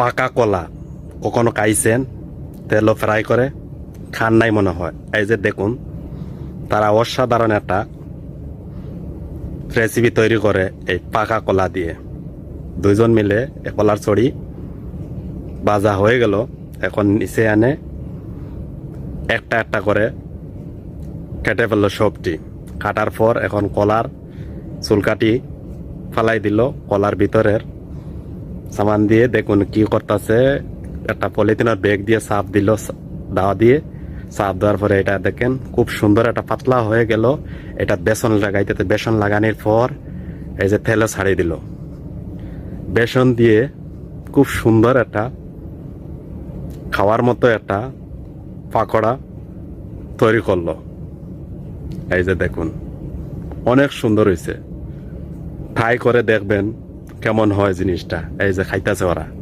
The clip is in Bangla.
পাকা কলা, কখনো খাইছেন তেলও ফ্রাই করে, খান নাই মনে হয়। এই যে দেখুন, তারা অসাধারণ একটা রেসিপি তৈরি করে এই পাকা কলা দিয়ে। দুইজন মিলে কলার ছড়ি বাজা হয়ে গেল। এখন নিচে আনে একটা একটা করে কেটে ফেলল সবটি কাটার পর এখন কলার চুলকাটি ফালাই দিল। কলার ভিতরের সামান দিয়ে দেখুন কি করতেছে। একটা পলিথিনের ব্যাগ দিয়ে সাপ দিল, দাওয়া দিয়ে। সাপ দেওয়ার পরে এটা দেখেন, খুব সুন্দর একটা পাতলা হয়ে গেল। এটা বেসন লাগাইতে বেসন লাগানোর পর এই যে তেলে ছাড়িয়ে দিল। বেসন দিয়ে খুব সুন্দর একটা খাওয়ার মতো একটা পাকোড়া তৈরি করল। এই যে দেখুন, অনেক সুন্দর হয়েছে ট্রাই করে দেখবেন। কেমন হয় জিনিসটা? এই যে খাইতেছে ওরা।